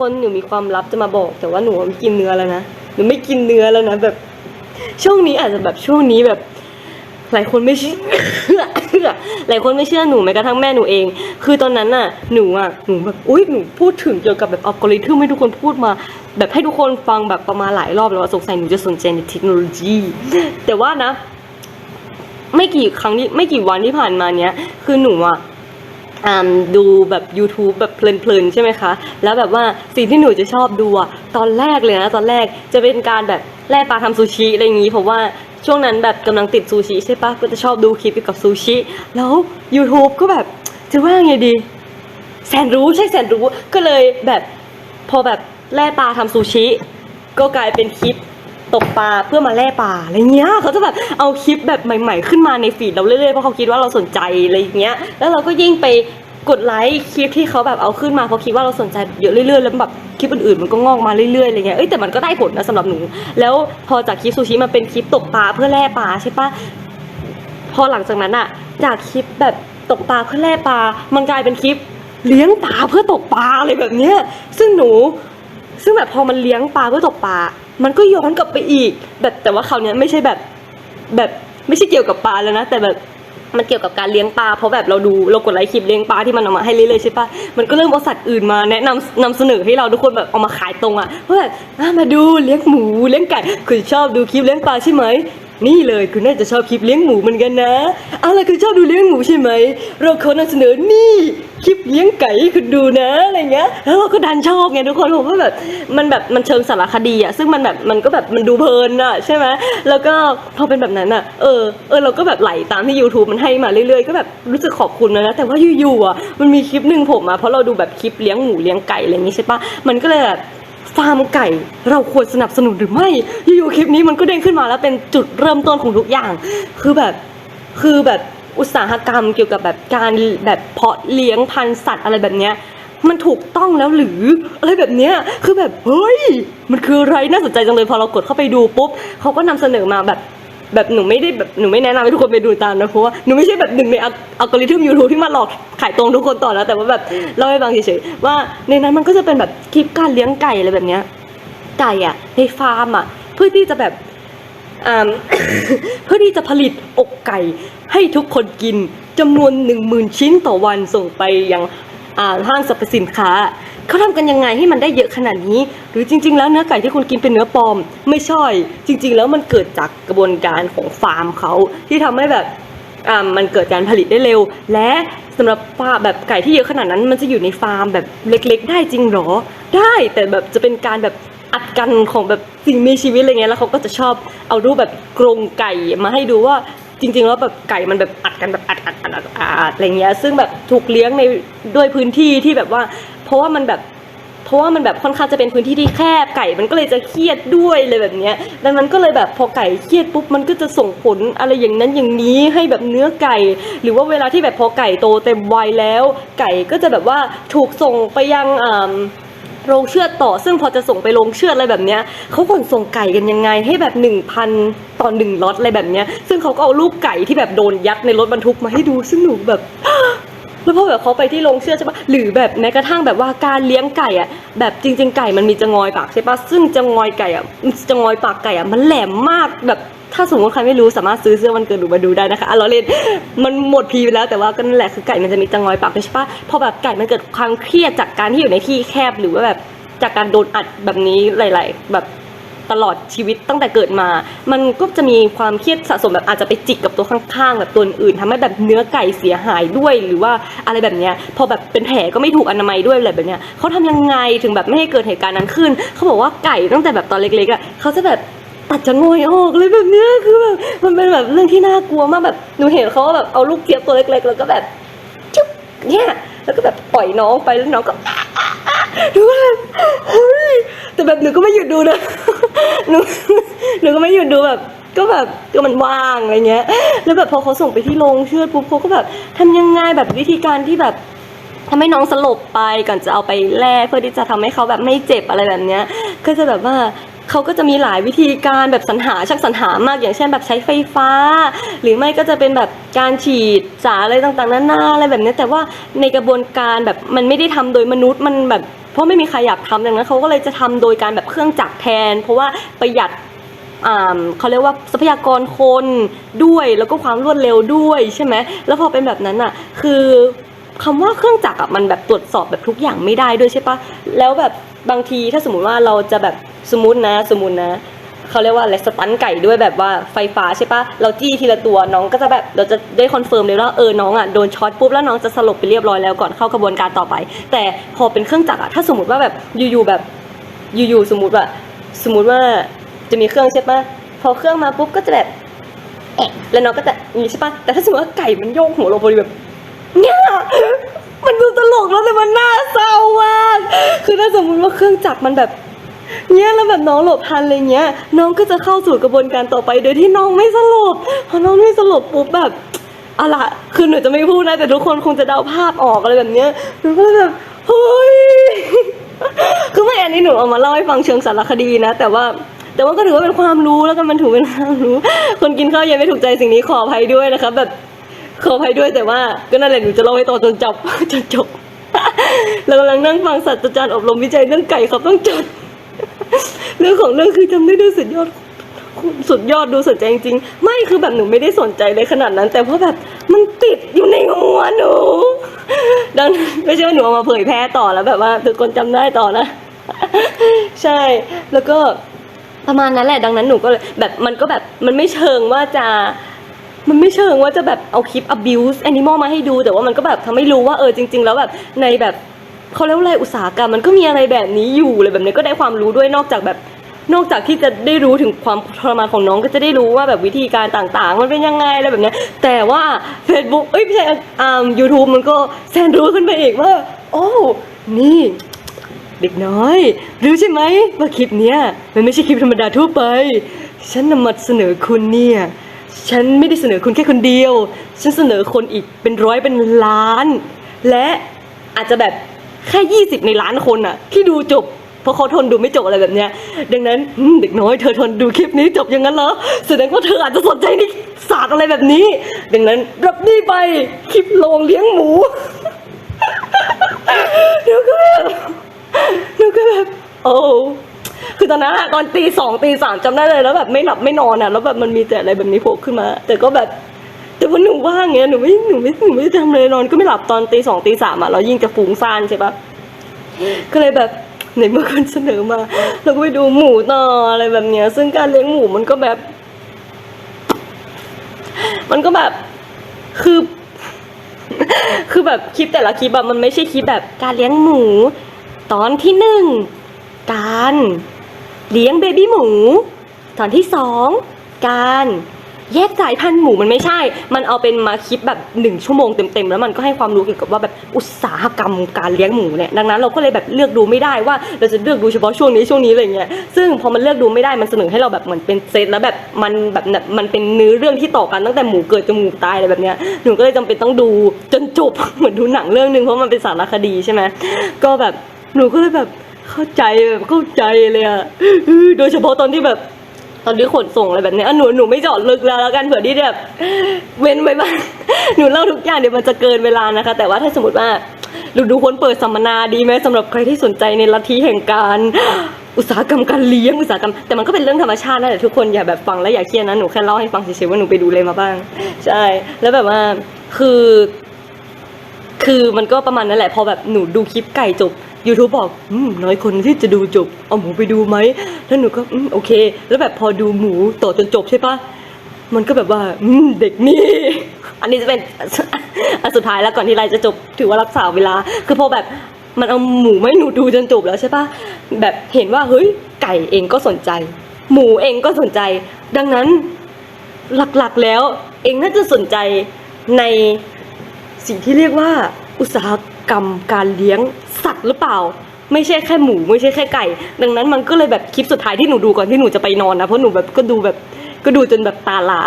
คนหนูมีความลับจะมาบอก แต่ว่าหนูไม่กินเนื้อแล้วนะหนูไม่กินเนื้อแล้วนะแบบ ช่วงนี้อาจจะแบบช่วงนี้แบบ หลายคนไม่เชื่อหลายคนไม่เชื่อหนูแม้กระทั่งแม่หนูเอง คือตอนนั้นน่ะหนูอะหนูแบบอุ้ยหนูพูดถึงเกี่ยวกับแบบอัลกอริทึมให้ทุกคนพูดมา แบบให้ทุกคนฟังแบบประมาณหลายรอบแล้วว่าสงสัยหนูจะสนใจในเทคโนโลยี แต่ว่านะ ไม่กี่ครั้งที่ไม่กี่วันที่ผ่านมาเนี้ย คือหนูอะ ดูแบบ YouTube แบบเพลินๆ ใช่ไหมคะ แล้วแบบว่าสิ่งที่หนูจะชอบดูอะตอนแรกเลยนะ ตอนแรกจะเป็นการแบบแล่ปลาทำซูชิอะไรอย่างงี้ เพราะว่าช่วงนั้นแบบกำลังติดซูชิใช่ปะก็จะชอบดูคลิปเกี่ยวกับซูชิ แล้ว YouTube ก็แบบจะว่าไงดี แสนรู้ใช่แสนรู้ก็เลยแบบพอแบบแล่ปลาทำซูชิ ก็กลายเป็นคลิป ตกปลาเพื่อมาแล่ปลาอะไรเงี้ยเขาจะแบบเอาคลิปแบบใหม่ ๆ ขึ้นมาในฟีดเราเรื่อยๆเพราะเขาคิดว่าเราสนใจอะไรเงี้ยแล้วเราก็ยิ่งไปกดไลค์คลิปที่เขาแบบเอาขึ้นมาเพราะคิดว่าเราสนใจเยอะเรื่อยๆแล้วแบบคลิปอื่นๆมันก็งอกมาเรื่อยๆอะไรเงี้ยเอ้ยแต่มันก็ได้ผลนะสำหรับหนู แล้วพอจากคลิปซูชิมาเป็นคลิปตกปลาเพื่อแล่ปลาใช่ปะพอหลังจากนั้นอะจากคลิปแบบตกปลาเพื่อแล่ปลามันกลายเป็นคลิปเลี้ยงปลาเพื่อตกปลาอะไรแบบเนี้ยซึ่งหนู ซึ่งแบบพอมันเลี้ยงปลาเพื่อตกปลา มันก็ย้อนกลับไปอีก แบบแต่ว่าคราวเนี้ยไม่ใช่แบบแบบไม่ใช่เกี่ยวกับปลาแล้วนะ แต่แบบมันเกี่ยวกับการเลี้ยงปลาเพราะแบบเราดูเรากดไลค์คลิปเลี้ยงปลาที่มันออกมาให้เรื่อยๆใช่ปะมันก็เริ่มเอาสัตว์อื่นมาแนะนำนำเสนอให้เราทุกคนแบบเอามาขายตรงอะเพราะแบบมาดูเลี้ยงหมูเลี้ยงไก่คุณชอบดูคลิปเลี้ยงปลาใช่ไหม นี่เลยคุณน่าจะชอบคลิปเลี้ยงหมูเหมือนกันนะอะไรคุณชอบดูเลี้ยงหมูใช่ไหม เราขอนำเสนอนี่คลิปเลี้ยงไก่ให้คุณดูนะอะไรเงี้ย แล้วเราก็ดันชอบไงทุกคนผมว่าแบบมันแบบมันเชิงสารคดีอะซึ่งมันแบบมันก็แบบมันดูเพลินอะใช่ไหมแล้วก็พอเป็นแบบนั้นอะเออเออเราก็แบบไหลตามที่ YouTube มันให้มาเรื่อยๆ ก็แบบรู้สึกขอบคุณนะนะแต่ว่าอยู่ๆอะมันมีคลิปหนึ่งผมมาเพราะเราดูแบบคลิปเลี้ยงหมูเลี้ยงไก่อะไรอย่างงี้ใช่ปะมันก็เลยแบบ ฟาร์มไก่เราควรสนับสนุนหรือไม่อยู่ๆคลิปนี้มันก็เด้งขึ้นมาแล้วเป็นจุดเริ่มต้นของทุกอย่าง คือแบบคือแบบอุตสาหกรรมเกี่ยวกับแบบการแบบเพาะเลี้ยงพันธุ์สัตว์อะไรแบบเนี้ยมันถูกต้องแล้วหรืออะไรแบบเนี้ยคือแบบเฮ้ย มันคืออะไรน่าสนใจจังเลยพอเรากดเข้าไปดูปุ๊บเขาก็นำเสนอมาแบบ แบบหนูไม่ได้แบบหนูไม่แนะนำให้ทุกคนไปดูตามนะเพราะว่าหนูไม่ใช่แบบหนึ่งในอัลกอริทึมยูทูบที่มาหลอกขายตรงทุกคนต่อแล้วแต่ว่าแบบเล่าให้ฟังเฉยๆว่าในนั้นมันก็จะเป็นแบบคลิปการเลี้ยงไก่อะไรแบบเนี้ยไก่อะในฟาร์มอะเพื่อที่จะแบบอ่าเพื่อที่จะผลิตอกไก่ให้ทุกคนกินจำนวนหนึ่งหมื่นชิ้นต่อวันส่งไปยังอ่าห้างสรรพสินค้า เขาทำกันยังไงให้มันได้เยอะขนาดนี้ หรือจริง ๆ แล้วเนื้อไก่ที่คุณกินเป็นเนื้อปลอม ไม่ใช่จริง ๆ แล้วมันเกิดจากกระบวนการของฟาร์มเขาที่ทำให้แบบมันเกิดการผลิตได้เร็ว และสำหรับาแบบไก่ที่เยอะขนาดนั้น มันจะอยู่ในฟาร์มแบบเล็ก ๆ ได้จริงหรอ ได้แต่แบบจะเป็นการแบบอัดกันของแบบสิ่งมีชีวิตอะไรเงี้ยแล้วเขาก็จะชอบเอารูปแบบกรงไก่มาให้ดูว่าจริงๆแล้วแบบไก่มันแบบอัดกันแบบอัดอัดอัดอัดอะไรเงี้ยซึ่งแบบถูกเลี้ยงในด้วยพื้นที่ที่แบบว่า เพราะว่ามันแบบเพราะว่ามันแบบค่อนข้างจะเป็นพื้นที่ที่แคบไก่มันก็เลยจะเครียดด้วยเลยแบบเนี้ยดังนั้นก็เลยแบบพอไก่เครียดปุ๊บมันก็จะส่งผลอะไรอย่างนั้นอย่างนี้ให้แบบเนื้อไก่ หรือว่าเวลาที่แบบพอไก่โตเต็มวัยแล้ว ไก่ก็จะแบบว่าถูกส่งไปยังอ่าโรงเชือดต่อ ซึ่งพอจะส่งไปโรงเชือดอะไรแบบเนี้ยเขาขนส่งไก่กันยังไงให้แบบหนึ่งพันต่อหนึ่งล็อตอะไรแบบเนี้ยซึ่งเขาก็เอารูปไก่ที่แบบโดนยัดในรถบรรทุกมาให้ดูซึ่งหนูแบบ แล้วพอแบบเขาไปที่โรงเชือดใช่ปะหรือแบบแม้กระทั่งแบบว่าการเลี้ยงไก่อะ แบบจริง ๆ ไก่มันมีจะงอยปากใช่ปะซึ่งจะงอยไก่อะจะงอยปากไก่อะมันแหลมมากแบบถ้าสมมติใครไม่รู้สามารถซื้อเสื้อวันเกิดหนูมาดูได้นะคะอะเราเล่นมันหมดพีไปแล้วแต่ว่าก็นั่นแหละคือไก่มันจะมีจะงอยปากใช่ปะพอแบบไก่มันเกิดความเครียดจากการที่อยู่ในที่แคบหรือว่าแบบจากการโดนอัดแบบนี้หลาย ๆ แบบ ตลอดชีวิตตั้งแต่เกิดมา มันก็จะมีความเครียดสะสมแบบอาจจะไปจิกกับตัวข้างๆแบบตัวอื่นทำให้แบบเนื้อไก่เสียหายด้วยหรือว่าอะไรแบบเนี้ยพอแบบเป็นแผลก็ไม่ถูกอนามัยด้วยอะไรแบบเนี้ยเขาทำยังไงถึงแบบไม่ให้เกิดเหตุการณ์นั้นขึ้น เขาบอกว่าไก่ตั้งแต่แบบตอนเล็กๆอะเขาจะแบบตัดจะงอยออกเลยแบบเนี้ยคือแบบมันเป็นแบบเรื่องที่น่ากลัวมากแบบหนูเห็นเขาแบบเอาลูกเจี๊ยบตัวเล็กๆ แล้วก็แบบจุ๊บเนี่ยแล้วก็แบบปล่อยน้องไปแล้วน้องก็หนูก็แบบเฮ้ยแต่แบบหนูก็ไม่หยุดดูนะ หนูหนูก็ไม่หยุดดูแบบ ก็แบบก็มันว่างอะไรเงี้ย แล้วแบบพอเขาส่งไปที่โรงเชือดปุ๊บเขาก็แบบทำยังไงแบบวิธีการที่แบบทำให้น้องสลบไปก่อนจะเอาไปแล่เพื่อที่จะทำให้เขาแบบไม่เจ็บอะไรแบบเนี้ย ก็จะแบบว่าเขาก็จะมีหลายวิธีการแบบสรรหาช่างสรรหามากอย่างเช่นแบบใช้ไฟฟ้า หรือไม่ก็จะเป็นแบบการฉีดสารอะไรต่างๆนานาอะไรแบบเนี้ยแต่ว่าในกระบวนการแบบมันไม่ได้ทำโดยมนุษย์มันแบบ เพราะไม่มีใครอยากทำดังนั้นเขาก็เลยจะทำโดยการแบบเครื่องจักรแทน เพราะว่าประหยัดเขาเรียกว่าทรัพยากรคนด้วยแล้วก็ความรวดเร็วด้วยใช่ไหมแล้วพอเป็นแบบนั้นอะคือคำว่าเครื่องจักรอะมันแบบตรวจสอบแบบทุกอย่างไม่ได้ด้วยใช่ปะแล้วแบบบางทีถ้าสมมติว่าเราจะแบบสมมตินะ สมมตินะ เขาเรียกว่าอะไรสตันไก่ด้วยแบบว่าไฟฟ้าใช่ปะเราจี้ทีละตัวน้องก็จะแบบเราจะได้คอนเฟิร์มเลยว่าเออน้องอะโดนช็อตปุ๊บแล้วน้องจะสลบไปเรียบร้อยแล้วก่อนเข้ากระบวนการต่อไป แต่พอเป็นเครื่องจักรอะถ้าสมมติว่าแบบอยู่ๆแบบอยู่ๆสมมติว่าสมมติว่าจะมีเครื่องใช่ปะพอเครื่องมาปุ๊บก็จะแบบแอะแล้วน้องก็จะนี้ใช่ปะแต่ถ้าสมมติว่าไก่มันโยกหัวลงพอดีแบบเนี่ยมันดูตลกแล้วแต่มันน่าเศร้ามากคือถ้าสมมติว่าเครื่องจักรมันแบบ เนี่ยแล้วแบบน้องหลบทันอะไรเงี้ย น้องก็จะเข้าสู่กระบวนการต่อไปโดยที่น้องไม่สลบพอน้องไม่สลบปุ๊บแบบอะล่ะคือหนูจะไม่พูดนะแต่ทุกคนคงจะเดาภาพออกอะไรแบบเนี้ยหนูก็เลยแบบเฮ้ยคือไม่อันนี้หนูเอามาเล่าให้ฟังเชิงสารคดีนะ แต่ว่าแต่ว่าก็ถือว่าเป็นความรู้แล้วกันมันถือเป็นความรู้ คนกินข้าวย็นไม่ถูกใจสิ่งนี้ขออภัยด้วยนะครับแบบขออภัยด้วยแต่ว่าก็นั่นแหละหนูจะเล่าให้ต่อจนจบจนจบเรากำลังนั่งฟังศาสตราจารย์อบรมวิจัยเรื่องไก่ครับต้องจด เรื่องของเรื่องคือจำได้ด้วยสุดยอดสุดยอดดูสนใจจริงๆ ไม่คือแบบหนูไม่ได้สนใจเลยขนาดนั้น แต่ว่าะแบบมันติดอยู่ในหัวหนู ดังนั้นไม่ใช่ว่าหนูเอามาเผยแพร่ต่อแล้วแบบว่าทุกคนจำได้ต่อนะ ใช่ แล้วก็ประมาณนั้นแหละ ดังนั้นหนูก็เลยแบบมันก็แบบมันไม่เชิงว่าจะมันไม่เชิงว่าจะแบบเอาคลิป abuse animal มาให้ดู แต่ว่ามันก็แบบทำให้รู้ว่าเออจริง ๆ แล้วแบบในแบบ เขาเรียกว่าอะไรอุตสาหกรรมมันก็มีอะไรแบบนี้อยู่เลยแบบนี้ก็ได้ความรู้ด้วยนอกจากแบบ นอกจากที่จะได้รู้ถึงความทรมานของน้องก็จะได้รู้ว่าแบบวิธีการต่างๆ มันเป็นยังไงอะไรแบบเนี้ยแต่ว่า Facebook เอ้ยไม่ใช่อ่า YouTube มันก็แสนรู้ขึ้นไปอีกว่า โอ้นี่เด็กน้อยรู้ใช่ไหมว่าคลิปเนี้ยมันไม่ใช่คลิปธรรมดาทั่วไป ฉันนำมาเสนอคุณเนี่ย ฉันไม่ได้เสนอคุณแค่คนเดียว ฉันเสนอคนอีกเป็นร้อยเป็นล้าน และอาจจะแบบ แค่ยี่สิบในล้านคนอะที่ดูจบ เพราะเขาทนดูไม่จบอะไรแบบเนี้ย ดังนั้นอืมเด็กน้อยเธอทนดูคลิปนี้จบอย่างนั้นเหรอแสดงว่าเธออาจจะสนใจในศาสตร์อะไรแบบนี้ ดังนั้นรับนี่ไปคลิปโรงเลี้ยงหมู เดี๋ยวก็แบบหนูก็แบบโอ้คือตอนนั้นอะตอนตีสองตีสามจำได้เลยแล้วแบบไม่หลับไม่นอนอะแล้วแบบมันมีแต่อะไรแบบนี้โผล่ขึ้นมา แต่ก็แบบ แต่ว่าหนูว่างไงหนูไม่หนูไม่หนูไม่ได้ทำเลยนอนก็ไม่หลับตอนตีสองตีสามอะเรายิ่งจะฟุ้งซ่านใช่ปะก็เลยแบบในเมื่อคนเสนอมาเราก็ไปดูหมูต่ออะไรแบบเนี้ย ซึ่งการเลี้ยงหมูมันก็แบบ มันก็แบบคือ คือแบบคลิปแต่ละคลิปแบบมันไม่ใช่คลิปแบบการเลี้ยงหมู ตอนที่หนึ่งการเลี้ยงเบบี้หมู ตอนที่สองการ แยกสายพันธุ์หมูมันไม่ใช่ มันเอาเป็นมาคลิปแบบหนึ่งชั่วโมงเต็มๆแล้วมันก็ให้ความรู้เกี่ยวกับว่าแบบอุตสาหกรรมการเลี้ยงหมูเนี่ยดังนั้นเราก็เลยแบบเลือกดูไม่ได้ว่าเราจะเลือกดูเฉพาะช่วงนี้ช่วงนี้อะไรเงี้ยซึ่งพอมันเลือกดูไม่ได้มันเสนอให้เราแบบเหมือนเป็นเซตแล้วแบบมันแบบมันเป็นเนื้อเรื่องที่ต่อกันตั้งแต่หมูเกิดจนหมูตายอะไรแบบเนี้ยหนูก็เลยจำเป็นต้องดูจนจบเหมือนดูหนังเรื่องหนึ่งเพราะมันเป็นสารคดีใช่ไหมก็แบบหนูก็เลยแบบเข้าใจแบบเข้าใจเลยอะโดยเฉพาะตอนที่แบบ ตอนที่ขนส่งอะไรแบบนี้อะหนูหนูไม่เจาะลึกแล้วแล้วกันเผื่อที่แบบเว้นไว้บ้างหนูเล่าทุกอย่างเดี๋ยวมันจะเกินเวลานะคะ แต่ว่าถ้าสมมติว่าดูดูคนเปิดสัมมนาดีไหมสำหรับใครที่สนใจในลัทธิแห่งการอุตสาหกรรมการเลี้ยงอุตสาหกรรมแต่มันก็เป็นเรื่องธรรมชาตินะแต่ทุกคนอย่าแบบฟังแล้วอย่าเครียดนะหนูแค่เล่าให้ฟังเฉยๆว่าหนูไปดูเลยมาบ้าง ใช่ แล้วแบบว่าคือ คือมันก็ประมาณนั้นแหละพอแบบหนูดูคลิปไก่จบ YouTube บอกอืมน้อยคนที่จะดูจบ เอาหมูไปดูไหมแล้วหนูก็อืมโอเค แล้วแบบพอดูหมูต่อจนจบใช่ปะมันก็แบบว่าอืมเด็กนี่ อันนี้จะเป็นอันสุดท้ายแล้วก่อนที่ไลฟ์จะจบถือว่ารักษาเวลา คือพอแบบมันเอาหมูไม่หนูดูจนจบแล้วใช่ปะแบบเห็นว่าเฮ้ยไก่เองก็สนใจ หมูเองก็สนใจ ดังนั้นหลักๆแล้ว เองน่าจะสนใจในสิ่งที่เรียกว่าอุตสาห กรรมการเลี้ยงสัตว์หรือเปล่า ไม่ใช่แค่หมูไม่ใช่แค่ไก่ ดังนั้นมันก็เลยแบบคลิปสุดท้ายที่หนูดูก่อนที่หนูจะไปนอนนะเพราะหนูแบบก็ดูแบบก็ดูจนแบบตาลา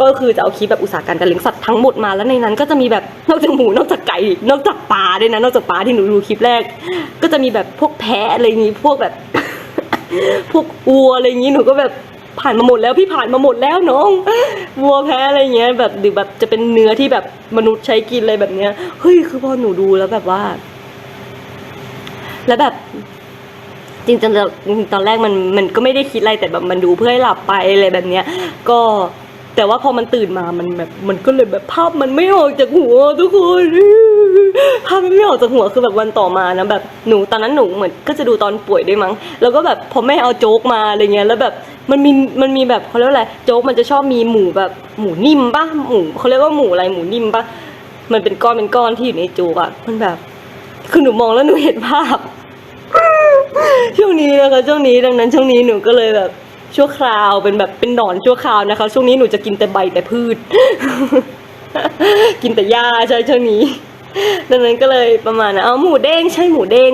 ก็คือจะเอาคลิปแบบอุตสาหกรรมการเลี้ยงสัตว์ทั้งหมดมาแล้วในนั้นก็จะมีแบบนอกจากหมูนอกจากไก่นอกจากปลาด้วยนะนอกจากปลาที่หนูดูคลิปแรก ก็จะมีแบบพวกแพะอะไรอย่างงี้พวกแบบ พวกวัวอะไรอย่างงี้หนูก็แบบ ผ่านมาหมดแล้วพี่ผ่านมาหมดแล้วน้องวัวแพ้อะไรเงี้ยแบบหรือแบบจะเป็นเนื้อที่แบบมนุษย์ใช้กินอะไรแบบเนี้ยเฮ้ยคือพอหนูดูแล้วแบบว่า แล้วแบบจริงๆตอนตอนแรกมันมันก็ไม่ได้คิดอะไรแต่แบบมันดูเพื่อให้หลับไปอะไรแบบเนี้ย ก็ แต่ว่าพอมันตื่นมามันแบบมันก็เลยแบบภาพมันไม่ออกจากหัวทุกคนภาพมันไม่ออกจากหัวคือแบบวันต่อมานะแบบหนูตอนนั้นหนูเหมือนก็จะดูตอนป่วยด้วยมั้ง แล้วก็แบบพอแม่เอาโจ๊กมาอะไรเงี้ยแล้วแบบมันมีมันมีแบบเขาเรียกว่าอะไรโจ๊กมันจะชอบมีหมูแบบหมูนิ่มปะหมูเขาเรียกว่าหมูอะไรหมูนิ่มปะมันเป็นก้อนเป็นก้อนที่อยู่ในโจ๊กอะมันแบบ คือหนูมองแล้วหนูเห็นภาพช่วงนี้นะคะช่วงนี้ดังนั้นช่วงนี้หนูก็เลยแบบ ชั่วคราวเป็นแบบเป็นหนอนชั่วคราวนะคะ ช่วงนี้หนูจะกินแต่ใบแต่พืช กินแต่หญ้าใช่ช่วงนี้ ดังนั้นก็เลยประมาณนะเอาหมูเด้งใช่หมูเด้ง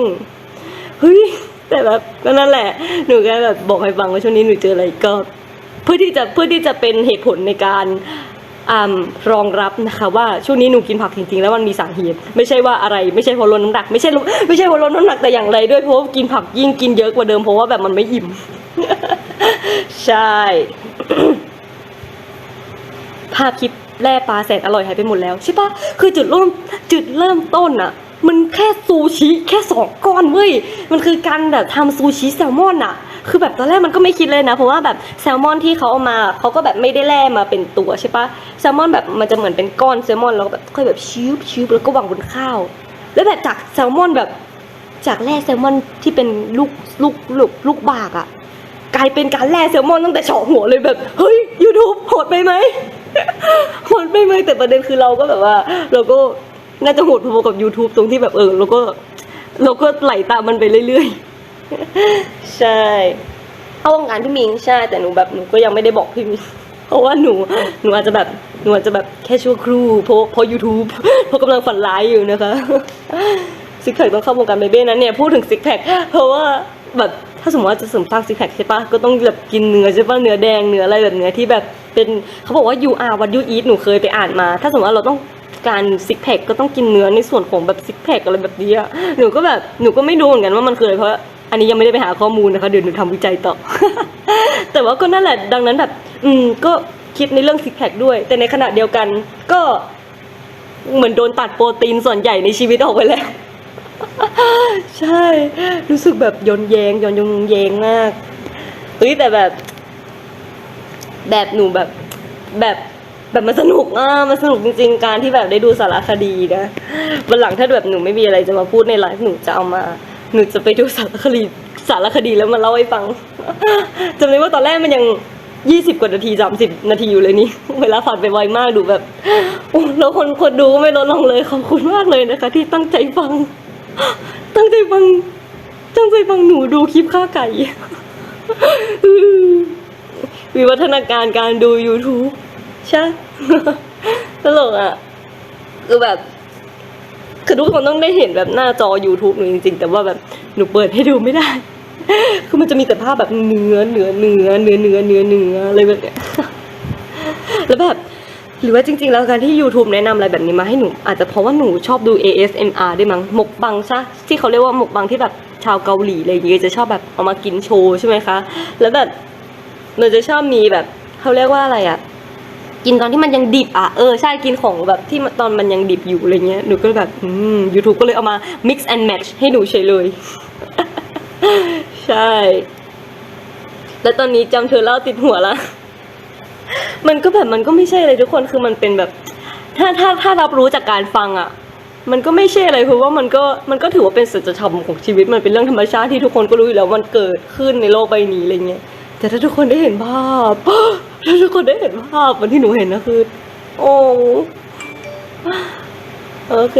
เฮ้ยแต่แบบก็นั่นแหละ หนูแค่แบบบอกให้ฟังว่าช่วงนี้หนูเจออะไรก็ เพื่อที่จะเพื่อที่จะเป็นเหตุผลในการ อรองรับนะคะว่าช่วงนี้หนูกินผักจริงๆแล้วมันมีสาเหตุไม่ใช่ว่าอะไรไม่ใช่เพราะลดน้ำหนักไม่ใช่ไม่ใช่เพราะลดน้ำหนักแต่อย่างไรด้วยเพราะว่ากินผักยิ่งกินเยอะกว่าเดิมเพราะว่าแบบมันไม่อิ่มใช่ภาพคลิปแร่ปลาแสนอร่อยหายไปหมดแล้วใช่ปะคือจุดเริ่มจุดเริ่มต้นอะมันแค่ซูชิแค่สองก้อนเว้ยมันคือการแบบทำซูชิแซลมอนอะ คือแบบตอนแรกมันก็ไม่คิดเลยนะ เพราะว่าแบบแซลมอนที่เขาเอามาเขาก็แบบไม่ได้แล่มาเป็นตัวใช่ปะแซลมอนแบบมันจะเหมือนเป็นก้อนแซลมอนแล้วแบบค่อยแบบชิบชิบแล้วก็วางบนข้าว แล้วแบบจากแซลมอนแบบจากแร่แซลมอนที่เป็นลูกลูกลูกลูกบากอะกลายเป็นการแร่แซลมอนตั้งแต่เฉาะหัวเลยแบบเฮ้ย YouTube โหดไปไหมโหดไปไหมแต่ประเด็นคือเราก็แบบว่า เราก็น่าจะโหดพอๆกับ YouTube ตรงที่แบบเออเราก็เราก็ไหลตามมันไปเรื่อยๆ ใช่เข้าวงการพี่มิงใช่แต่หนูแบบหนูก็ยังไม่ได้บอกพี่มิงเพราะว่าหนูหนูอาจจะแบบหนูอาจจะแบบแค่ชั่วครู่เพราะเพราะ YouTube เพราะกำลังฝันร้ายอยู่นะคะซิกแพคต้องเข้าวงการเบเบ้นั้นเนี่ยพูดถึงซิกแพคเพราะว่าแบบถ้าสมมติว่าจะเสริมสร้างซิกแพคใช่ปะก็ต้องแบบกินเนื้อใช่ปะเนื้อแดงเนื้ออะไรแบบเนื้อที่แบบเป็นเขาบอกว่า you are what you eat หนูเคยไปอ่านมา ถ้าสมมติว่าเราต้องการซิกแพคก็ต้องกินเนื้อในส่วนของแบบซิกแพคอะไรแบบนี้อะหนูก็แบบหนูก็ไม่รู้เหมือนกันว่ามันคืออะไรเพราะ อันนี้ยังไม่ได้ไปหาข้อมูลนะคะเดี๋ยวหนูทำวิจัยต่อ แต่ว่าก็นั่นแหละดังนั้นแบบ อืมก็คิดในเรื่องซิกแพคด้วย แต่ในขณะเดียวกันก็เหมือนโดนตัดโปรตีนส่วนใหญ่ในชีวิตออกไปแล้ว ใช่ รู้สึกแบบย้อนแยงย้อนยงแยงมากเฮ้ยแต่แบบ แบบหนูแบบแบบแบบมันสนุกอะมันสนุกจริงๆ การที่แบบได้ดูสารคดีนะวันหลังถ้าแบบหนูไม่มีอะไรจะมาพูดในไลฟ์หนูจะเอามา หนูจะไปดูสารคดีสารคดีแล้วมาเล่าให้ฟังจำได้ว่าตอนแรกมันยังยี่สิบกว่านาทีสามสิบนาทีอยู่เลยนี่ เวลาผ่านไปไวมากดูแบบโอ้แล้วคนคนดูก็ไม่ลดลงเลยขอบคุณมากเลยนะคะ ที่ตั้งใจฟัง ตั้งใจฟัง ตั้งใจฟังหนูดูคลิปข้าไก่วิวัฒนาการการดู YouTube ใช่ตลกอะคือแบบ คือทุกคนต้องได้เห็นแบบหน้าจอ YouTube หนูจริงๆ แต่ว่าแบบหนูเปิดให้ดูไม่ได้ คือมันจะมีแต่ภาพแบบเนื้อเนื้อเนื้อเนื้อเนื้อเนื้อเนื้ออะไรแบบเนี้ยแล้วแบบหรือว่าจริงๆ แล้วการที่ YouTube แนะนำอะไรแบบนี้มาให้หนู อาจจะเพราะว่าหนูชอบดู ASMR ด้วยมั้งหมกบังใช่ที่เขาเรียกว่าหมกบังที่แบบชาวเกาหลีอะไรอย่างเงี้ยจะชอบแบบเอามากินโชว์ใช่ไหมคะ แล้วแบบหนูจะชอบมีแบบเขาเรียกว่าอะไรอะ กินตอนที่มันยังดิบอะเออใช่กินของแบบที่ตอนมันยังดิบอยู่อะไรเงี้ยหนูก็แบบอืม YouTube ก็เลยเอามา mix and match ให้หนูเฉยเลย ใช่ แล้วตอนนี้จำเธอเล่าติดหัวละมันก็แบบมันก็ไม่ใช่เลยทุกคนคือมันเป็นแบบ ถ้าถ้าถ้ารับรู้จากการฟังอะ มันก็ไม่ใช่อะไรเพราะว่ามันก็มันก็ถือว่าเป็นสัจธรรมของชีวิตมันเป็นเรื่องธรรมชาติที่ทุกคนก็รู้อยู่แล้วมันเกิดขึ้นในโลกใบนี้อะไรเงี้ยแต่ถ้าทุกคนได้เห็นภาพ ถ้าทุกคนได้เห็นภาพเหมือนที่หนูเห็นนะคือ โอ้โอเค